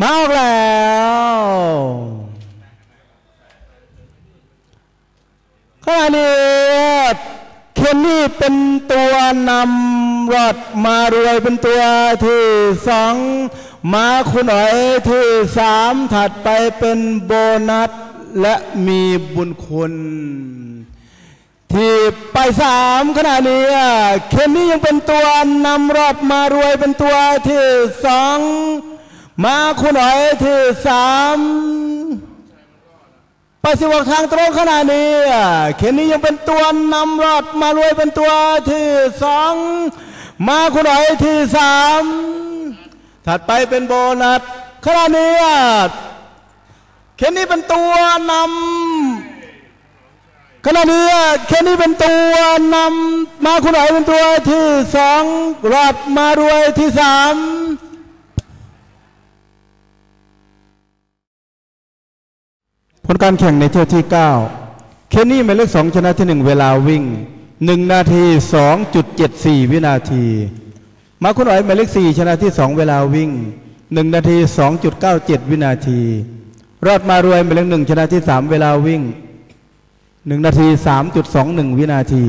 มาออกแล้ว ขณะนี้เคนนี่เป็นตัวนำรอดมารวยเป็นตัวที่สองมาคุณอ๋อยที่สามถัดไปเป็นโบนัส และมีบุญคุณ ที่ไปสามขณะนี้เคนนี่ยังเป็นตัวนำรอดมารวยเป็นตัวที่สองมาคุณอ๋อยที่สามไปสิวกทางตรงขณะนี้เคนนี่ยังเป็นตัวนำรอดมารวยเป็นตัวที่สองมาคุณอ๋อยที่สามถัดไปเป็นโบนัสขณะนี้เคนนี่เป็นตัวนำ ขณะนี้แค่นี้เป็นตัวนำมาคุณหน่อยเป็นตัวที่สองรอดมารวยที่สามผลการแข่งในเที่ยวที่เก้าเคนนี่หมายเลขสองชนะที่หนึ่งเวลาวิ่งหนึ่งนาทีสองจุดเจ็ดสี่วินาที มาคุณหน่อยหมายเลขสี่ชนะที่สองเวลาวิ่งหนึ่งนาทีสองจุดเก้าเจ็ดวินาที รอดมารวยหมายเลขหนึ่งชนะที่สามเวลาวิ่ง หนึ่งนาทีสามจุดสองหนึ่งวินาที